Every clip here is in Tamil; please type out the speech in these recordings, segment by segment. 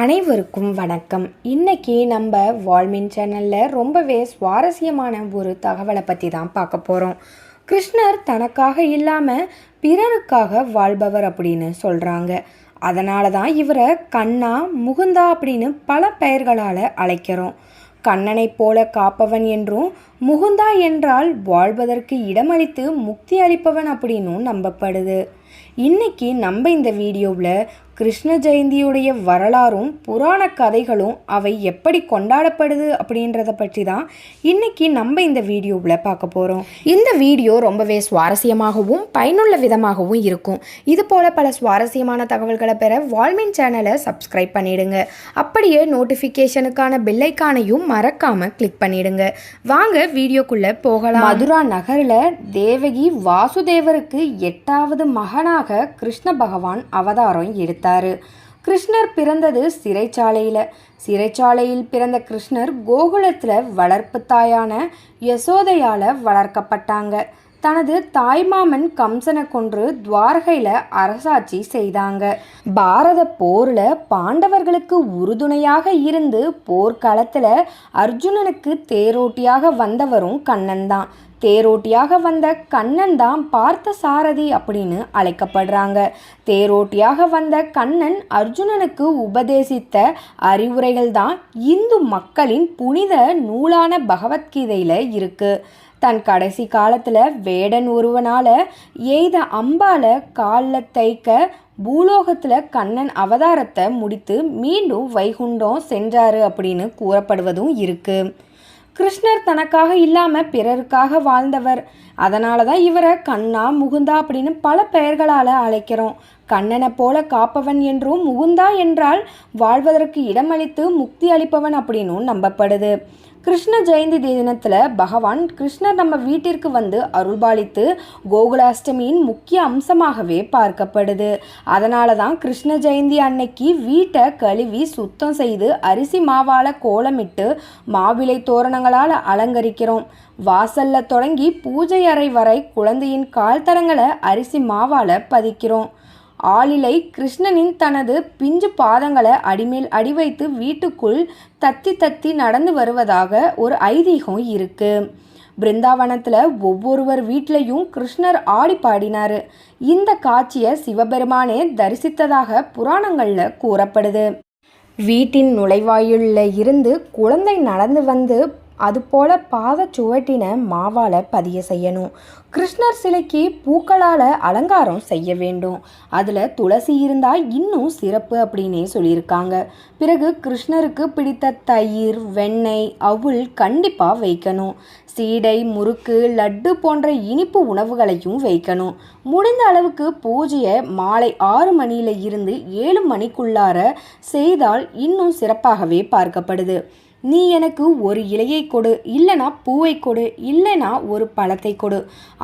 அனைவருக்கும் வணக்கம். இன்றைக்கி நம்ம வால்மின் சேனலில் ரொம்பவே சுவாரஸ்யமான ஒரு தகவலை பற்றி தான் பார்க்க போகிறோம் கிருஷ்ணர் தனக்காக இல்லாமல் பிறருக்காக வாழ்பவர் அப்படின்னு சொல்கிறாங்க அதனால தான் இவரை கண்ணா முகுந்தா அப்படின்னு பல பெயர்களால் அழைக்கிறோம். கண்ணனைப் போல காப்பவன் என்றும் முகுந்தா என்றால் வாழ்வதற்கு இடமளித்து முக்தி அளிப்பவன் அப்படின்னும் நம்பப்படுது. இன்னைக்கு நம்ம இந்த வீடியோவில் கிருஷ்ண ஜெயந்தியுடைய வரலாறும் புராண கதைகளும் அவை எப்படி கொண்டாடப்படுது அப்படின்றத பற்றி தான் இன்னைக்கு நம்ம இந்த வீடியோவில் பார்க்க போகிறோம் இந்த வீடியோ ரொம்பவே சுவாரஸ்யமாகவும் பயனுள்ள விதமாகவும் இருக்கும். இது போல பல சுவாரஸ்யமான தகவல்களை பெற வால்மின் சேனலை சப்ஸ்கிரைப் பண்ணிடுங்க. அப்படியே நோட்டிஃபிகேஷனுக்கான பில்லைக்கானையும் மறக்காமல் கிளிக் பண்ணிடுங்க. வாங்க வீடியோக்குள்ளே போகலாம். மதுரா நகரில் தேவகி வாசுதேவருக்கு எட்டாவது மகனாக கிருஷ்ண பகவான் அவதாரம் எடுத்தார் கிருஷ்ணர் பிறந்தது சிறைச்சாலையில். சிறைச்சாலையில் பிறந்த கிருஷ்ணர் கோகுலத்தில் வளர்ப்பு தாயான யசோதையால் வளர்க்கப்பட்டாங்க. தனது தாய்மாமன் கம்சனை கொன்று துவாரகையில் அரசாட்சி செய்தாங்க. பாரத போரில் பாண்டவர்களுக்கு உறுதுணையாக இருந்து போர்க்களத்தில் அர்ஜுனனுக்கு தேரோட்டியாக வந்தவரும் கண்ணன் தான் தேரோட்டியாக வந்த கண்ணன் தான் பார்த்த சாரதி அப்படின்னு அழைக்கப்படுறாங்க. தேரோட்டியாக வந்த கண்ணன் அர்ஜுனனுக்கு உபதேசித்த அறிவுரைகள் தான் இந்து மக்களின் புனித நூலான பகவத்கீதையில் இருக்கு. தன் கடைசி காலத்தில் வேடன் ஒருவனால் எய்த அம்பால காலில் தைக்க பூலோகத்தில் கண்ணன் அவதாரத்தை முடித்து மீண்டும் வைகுண்டம் சென்றாரு அப்படின்னு கூறப்படுவதும் இருக்குது கிருஷ்ணர் தனக்காக இல்லாமல் பிறருக்காக வாழ்ந்தவர். அதனால தான் இவரை கண்ணா முகுந்தா அப்படின்னு பல பெயர்களால் அழைக்கிறோம். கண்ணனை போல காப்பவன் என்றும் முகுந்தா என்றால் வாழ்வதற்கு இடமளித்து முக்தி அளிப்பவன் அப்படின்னும் நம்பப்படுது. கிருஷ்ண ஜெயந்தி தினத்தில் பகவான் கிருஷ்ணர் நம்ம வீட்டிற்கு வந்து அருள்பாலித்து கோகுலாஷ்டமியின் முக்கிய அம்சமாகவே பார்க்கப்படுது. அதனால தான் கிருஷ்ண ஜெயந்தி அன்னைக்கு வீட்டை கழுவி சுத்தம் செய்து அரிசி மாவால் கோலமிட்டு மாவிலை தோரணங்களால் அலங்கரிக்கிறோம். வாசல்ல தொடங்கி பூஜை அறை வரை குழந்தையின் கால்தரங்களை அரிசி மாவால் பதிக்கிறோம். ஆளிலை கிருஷ்ணனின் தனது பிஞ்சு பாதங்களை அடிமேல் அடி வைத்து வீட்டுக்குள் தத்தி தத்தி நடந்து வருவதாக ஒரு ஐதீகம் இருக்கு. பிருந்தாவனத்தில் ஒவ்வொருவர் வீட்லேயும் கிருஷ்ணர் ஆடி பாடினார். இந்த காட்சியை சிவபெருமானே தரிசித்ததாக புராணங்களில் கூறப்படுது. வீட்டின் நுழைவாயிலில் இருந்து குழந்தை நடந்து வந்து அதுபோல பாத சுவட்டின மாவால் பதிய செய்யணும். கிருஷ்ணர் சிலைக்கு பூக்களால் அலங்காரம் செய்ய வேண்டும். அதில் துளசி இருந்தால் இன்னும் சிறப்பு அப்படின்னே சொல்லியிருக்காங்க. பிறகு கிருஷ்ணருக்கு பிடித்த தயிர் வெண்ணெய் அவுள் கண்டிப்பாக வைக்கணும். சீடை முறுக்கு லட்டு போன்ற இனிப்பு உணவுகளையும் வைக்கணும். முடிந்த அளவுக்கு பூஜையை மாலை ஆறு மணியில இருந்து ஏழு மணிக்குள்ளார செய்தால் இன்னும் சிறப்பாகவே பார்க்கப்படுது. நீ எனக்கு ஒரு இலையை கொடு இல்லைனா பூவை கொடு இல்லைனா ஒரு பழத்தை கொடு.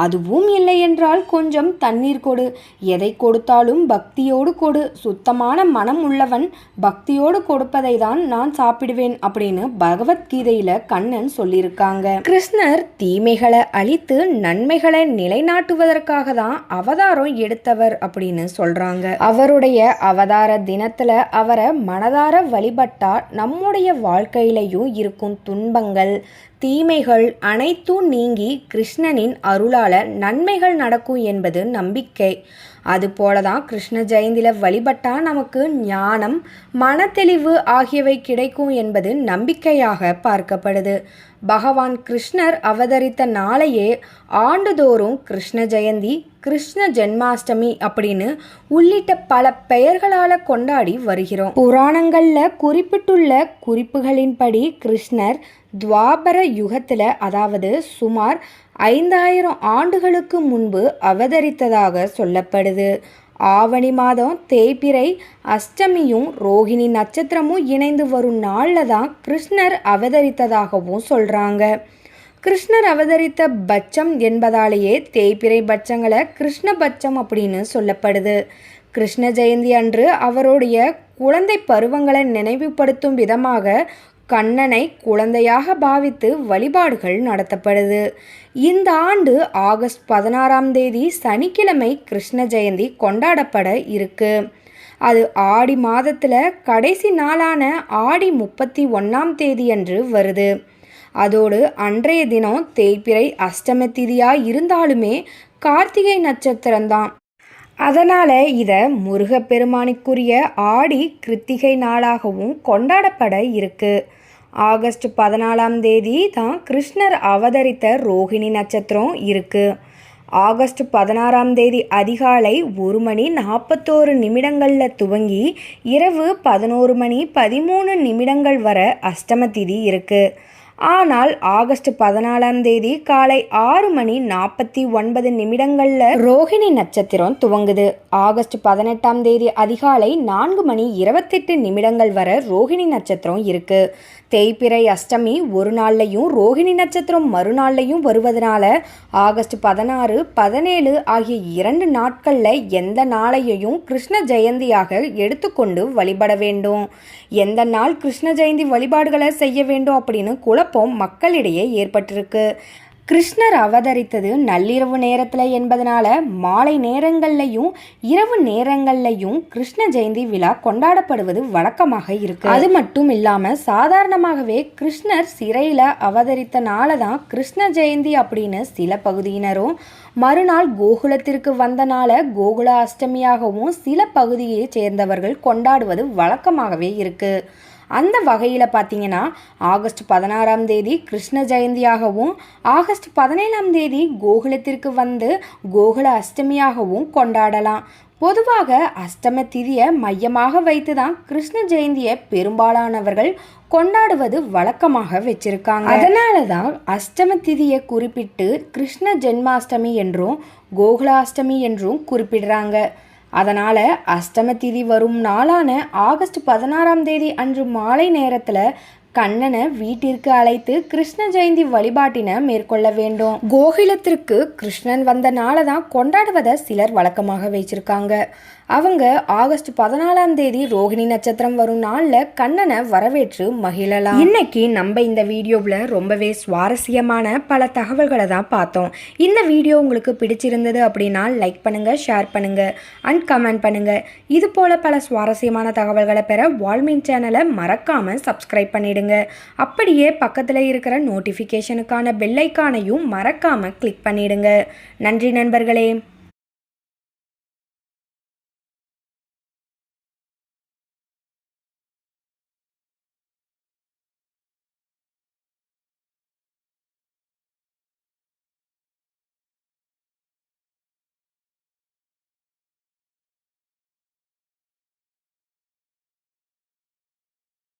அதுவும் இல்லை என்றால் கொஞ்சம் தண்ணீர் கொடு. எதை கொடுத்தாலும் பக்தியோடு கொடு. சுத்தமான மனம் உள்ளவன் பக்தியோடு கொடுப்பதை தான் நான் சாப்பிடுவேன் அப்படின்னு பகவத்கீதையில கண்ணன் சொல்லியிருக்காங்க. கிருஷ்ணர் தீமைகளை அழித்து நன்மைகளை நிலைநாட்டுவதற்காக தான் அவதாரம் எடுத்தவர் அப்படின்னு சொல்றாங்க. அவருடைய அவதார தினத்துல அவரை மனதார வழிபட்டா நம்முடைய வாழ்க்கையில வேதனையும் இருக்கும் துன்பங்கள். தீமைகள் அனைத்தும் நீங்கி கிருஷ்ணனின் அருளால நன்மைகள் நடக்கும் என்பது நம்பிக்கை. அதுபோல தான் கிருஷ்ண ஜெயந்தியில் வழிபட்டால் நமக்கு ஞானம் மனத்தெளிவு ஆகியவை கிடைக்கும் என்பது நம்பிக்கையாக பார்க்கப்படுது. பகவான் கிருஷ்ணர் அவதரித்த நாளையே ஆண்டுதோறும் கிருஷ்ண ஜெயந்தி கிருஷ்ண ஜென்மாஷ்டமி அப்படின்னு உள்ளிட்ட பல பெயர்களால் கொண்டாடி வருகிறோம். புராணங்களில் குறிப்பிட்டுள்ள குறிப்புகளின்படி கிருஷ்ணர் துவாபர யுகத்தில் அதாவது சுமார் ஐந்தாயிரம் ஆண்டுகளுக்கு முன்பு அவதரித்ததாக சொல்லப்படுது. ஆவணி மாதம் தேய்பிறை அஷ்டமியும் ரோகிணி நட்சத்திரமும் இணைந்து வரும் நாளில் தான் கிருஷ்ணர் அவதரித்ததாகவும் சொல்கிறாங்க கிருஷ்ணர் அவதரித்த பட்சம் என்பதாலேயே தேய்பிறை பட்சங்களை கிருஷ்ண பட்சம் அப்படின்னு சொல்லப்படுது. கிருஷ்ண ஜெயந்தி அன்று அவருடைய குழந்தை பருவங்களை நினைவுபடுத்தும் விதமாக கண்ணனை குழந்தையாக பாவித்து வழிபாடுகள் நடத்தப்படுது. இந்த ஆண்டு ஆகஸ்ட் பதினாறாம் தேதி சனிக்கிழமை கிருஷ்ண ஜெயந்தி கொண்டாடப்பட இருக்கு. அது ஆடி மாதத்தில் கடைசி நாளான ஆடி முப்பத்தி ஒன்றாம் தேதியன்று வருது. அதோடு அன்றைய தினம் தேய்பிறை அஷ்டம திதியாக இருந்தாலுமே கார்த்திகை நட்சத்திரம்தான். அதனால் இதை முருகப்பெருமானுக்குரிய ஆடி கிருத்திகை நாளாகவும் கொண்டாடப்பட இருக்கு. ஆகஸ்ட் பதினாலாம் தேதி தான் கிருஷ்ணர் அவதரித்த ரோஹிணி நட்சத்திரம் இருக்குது ஆகஸ்ட் பதினாறாம் தேதி அதிகாலை ஒரு மணி நாற்பத்தோரு நிமிடங்களில் துவங்கி இரவு பதினோரு மணி பதிமூணு நிமிடங்கள் வர அஷ்டம திதி இருக்குது ஆனால் ஆகஸ்ட் பதினாலாம் தேதி காலை ஆறு மணி நாற்பத்தி ஒன்பது நிமிடங்களில் ரோஹிணி நட்சத்திரம் துவங்குது. ஆகஸ்ட் பதினெட்டாம் தேதி அதிகாலை நான்கு மணி இருபத்தெட்டு நிமிடங்கள் வரை ரோஹிணி நட்சத்திரம் இருக்கு. தேய்பிறை அஷ்டமி ஒரு நாள்லையும் ரோஹிணி நட்சத்திரம் மறுநாள்லையும் வருவதனால ஆகஸ்ட் பதினாறு பதினேழு ஆகிய இரண்டு நாட்களில் எந்த நாளையையும் கிருஷ்ண ஜெயந்தியாக எடுத்துக்கொண்டு வழிபட வேண்டும். எந்த நாள் கிருஷ்ண ஜெயந்தி வழிபாடுகளை செய்ய வேண்டும் அப்படின்னு குழப்பம் மக்களிடையே ஏற்பட்டிருக்கு. கிருஷ்ணர் அவதரித்தது நள்ளிரவு நேரத்தில் என்பதனால மாலை நேரங்கள்லையும் இரவு நேரங்கள்லையும் கிருஷ்ண ஜெயந்தி விழா கொண்டாடப்படுவது வழக்கமாக இருக்கு. அது மட்டும் இல்லாமல் சாதாரணமாகவே கிருஷ்ணர் சிறையில் அவதரித்தனால தான் கிருஷ்ண ஜெயந்தி அப்படின்னு சில பகுதியினரும் மறுநாள் கோகுலத்திற்கு வந்தனால கோகுல அஷ்டமியாகவும் சில பகுதியை சேர்ந்தவர்கள் கொண்டாடுவது வழக்கமாகவே இருக்கு. அந்த வகையில் பார்த்தீங்கன்னா ஆகஸ்ட் பதினாறாம் தேதி கிருஷ்ண ஜெயந்தியாகவும் ஆகஸ்ட் பதினேழாம் தேதி கோகுலத்திற்கு வந்து கோகுல அஷ்டமியாகவும் கொண்டாடலாம். பொதுவாக அஷ்டம திதியை மையமாக வைத்து தான் கிருஷ்ண ஜெயந்தியை பெரும்பாலானவர்கள் கொண்டாடுவது வழக்கமாக வச்சிருக்காங்க. அதனால தான் அஷ்டம திதியை குறிப்பிட்டு கிருஷ்ண ஜென்மாஷ்டமி என்றும் கோகுலாஷ்டமி என்றும் குறிப்பிடுறாங்க. அதனால் அஷ்டம திதி வரும் நாளான ஆகஸ்ட் பதினாறாம் தேதி அன்று மாலை நேரத்தில் கண்ணனை வீட்டிற்கு அழைத்து கிருஷ்ண ஜெயந்தி வழிபாட்டினை மேற்கொள்ள வேண்டும். கோகிலத்திற்கு கிருஷ்ணன் வந்த நாளை தான் கொண்டாடுவதை சிலர் வழக்கமாக வச்சிருக்காங்க அவங்க ஆகஸ்ட் பதினாலாம் தேதி ரோஹிணி நட்சத்திரம் வரும் நாளில் கண்ணனை வரவேற்று மகிழலாம். இன்னைக்கு நம்ம இந்த வீடியோவில் ரொம்பவே சுவாரஸ்யமான பல தகவல்களை தான் பார்த்தோம். இந்த வீடியோ உங்களுக்கு பிடிச்சிருந்தது அப்படின்னா லைக் பண்ணுங்கள் ஷேர் பண்ணுங்கள் அண்ட் கமெண்ட் பண்ணுங்கள் இது போல் பல சுவாரஸ்யமான தகவல்களை பெற வால்மீன் சேனலை மறக்காமல் சப்ஸ்கிரைப் பண்ணிடுங்க. அப்படியே பக்கத்தில் இருக்கிற நோட்டிஃபிகேஷனுக்கான பெல்லைக்கானையும் மறக்காமல் கிளிக் பண்ணிடுங்க. நன்றி நண்பர்களே.